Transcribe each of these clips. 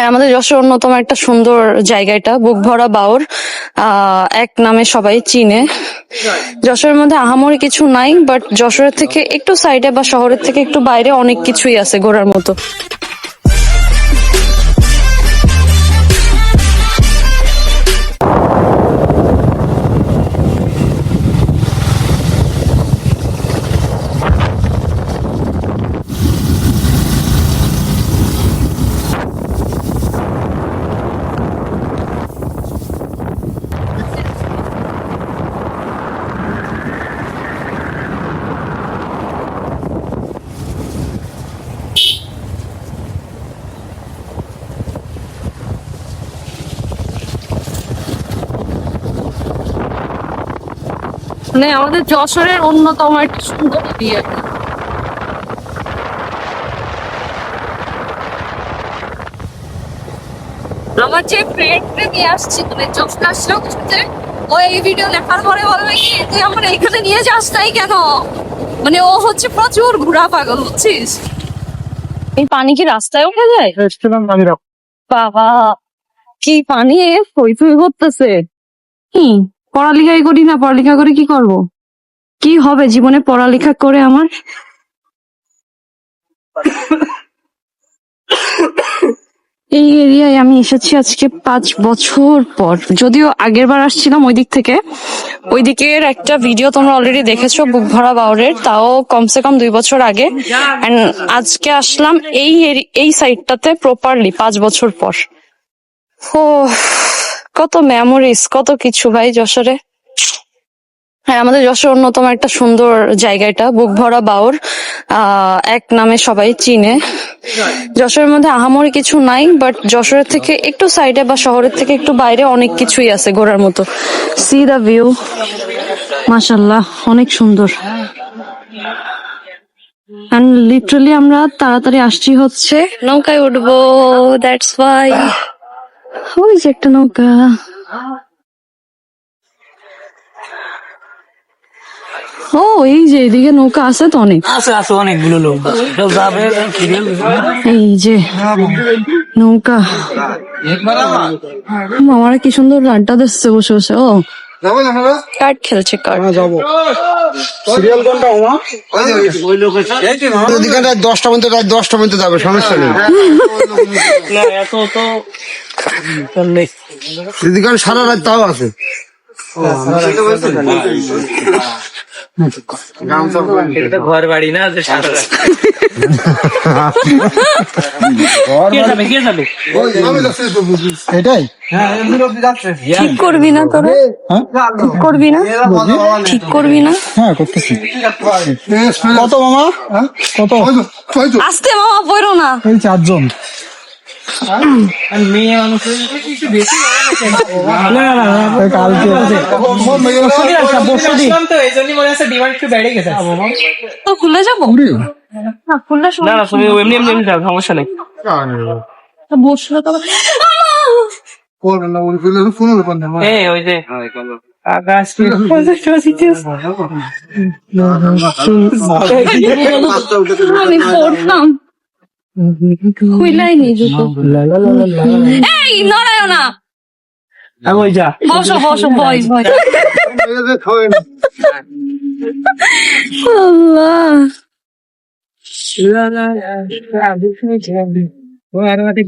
হ্যাঁ আমাদের যশোর অন্যতম একটা সুন্দর জায়গা এটা বুক ভরা বাউর এক নামে সবাই চিনে। যশোরের মধ্যে আহামরি কিছু নাই বাট যশোরের থেকে একটু সাইডে বা শহরের থেকে একটু বাইরে অনেক কিছুই আছে ঘোরার মতো। মানে আমাদের যশোরের অন্যতম একটা সুন্দর এরিয়া আমার যে ফ্রেন্ডকে নিয়ে আসছি মানে যখন আসলো খুঁজতে ও এই ভিডিও দেখার পরে বলবে কি তুই আমার এখানে নিয়ে যাস তাই কেন? মানে ও হচ্ছে প্রচুর ঘোরা পাগল বুঝছিস? এই পানি কি রাস্তায় উঠে যায়? বাবা কি পানি ফই ফই করতেছে হুম। পড়ালেখাই করি না, পড়ালেখা করে কি করব? কি হবে জীবনে পড়ালেখা করে আমার? এই এরিয়ায় আমি এসেছি আজকে পাঁচ বছর পর। যদিও আগের বার আসছিলাম ওই দিক থেকে। ওই দিকের একটা ভিডিও তোমরা অলরেডি দেখেছ, বুক ভরা বাউরের। তাও কমসে কম দুই বছর আগে। আজকে আসলাম এই এই সাইডটাতে প্রপারলি পাঁচ বছর পর। ও কত মেমোরিজ কত কিছু ভাই যশোরে। হ্যাঁ আমাদের যশোর অন্যতম একটা সুন্দর জায়গা এটা বুক ভরা বাউর এক নামে সবাই চিনে। যশোরের মধ্যে আহামরি কিছু নাই বাট যশোরের থেকে একটু সাইডে বা শহরের থেকে একটু বাইরে অনেক কিছুই আছে ঘোরার মতো। সি দা ভিউ মাশাল্লাহ অনেক সুন্দর। লিটারালি আমরা তাড়াতাড়ি আসছি হচ্ছে, নৌকায় উঠবো দ্যাটস ওয়াই ওই যে একটা নৌকা ও এই যে এদিকে নৌকা আছে তো অনেক আছে আছে অনেকগুলো লোক যাবে এই যে নৌকা মামারা কি সুন্দর আড্ডা দিচ্ছে বসে বসে ও। কার্ড খেলছে কার্ড। সিরিয়াল কোনটা ওমা ওদিকে রাত দশটা পর্যন্ত রাত দশটা পর্যন্ত যাবে সমস্যা নেই। না এত তো নেই এদিকে সারা রাত তাও আছে। ঘর বাড়ি না যে এটাই? ঠিক করবি না তোরা? ঠিক করবি না? ঠিক করবি না? হ্যাঁ করতেছি। কত মামা? কত? আস্তে মামা পড়ো না। এই চারজন। মেয়ে মানুষের বেশি না না না কালকে তো এই জন্যই হচ্ছে ডিমান্ড একটু বেড়ে গেছে তো খুলে যাব না খুললে না না তুমি এমনি এমনি এমনি যাও সমস্যা নেই বসল তো এই ওই যে আকাশ আমি পড়তাম খুইলাই নি জুতো এই নড়ায় না ওই যা। বসো বসো বয় বয় আল্লাহ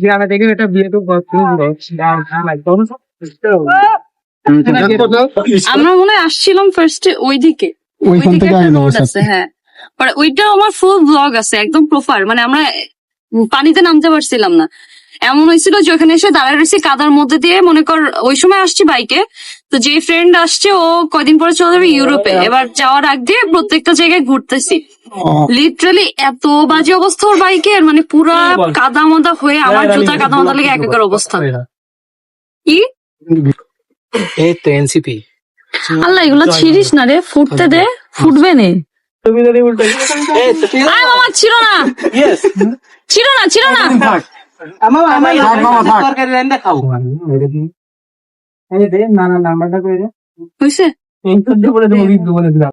গ্রামে দেখে এটা বিয়ে তো আমরা মনে হয় আসছিলাম ফার্স্টে ওইদিকে। ওইখান থেকে হ্যাঁ। ওইটা আমার ফুল ব্লগ আছে একদম প্রোফাইল মানে আমরা পানিতে নামতে পারছিলাম না। এমন হয়েছিল যে ওখানে এসে দাঁড়ায় রয়েছি কাদার মধ্যে দিয়ে। মনে কর ওই সময় আসছি বাইকে। তো যে ফ্রেন্ড আসছে ও কয়দিন পরে চলে যাবে ইউরোপে এবার যাওয়ার আগ দিয়ে প্রত্যেকটা জায়গায় ঘুরতেছি। লিটারালি এত বাজে অবস্থা ওর বাইকের। মানে পুরা কাদা মাদা হয়ে আমার জুতা কাদা মাদা লেগে একাকার অবস্থা। কি? এই তো এনসিপি আল্লাহ এগুলো ছিড়িস না রে। ফুটতে দে ফুটবে নে। তুমি যদি উল্টো ছিল না। ইয়েস ছিল না ছিল না। আমার আমার থাক মামা, থাক। তরকারি রান্না খাও এই দে না না নাম্বারটা এই তো বলে দেবো বলে দিলাম।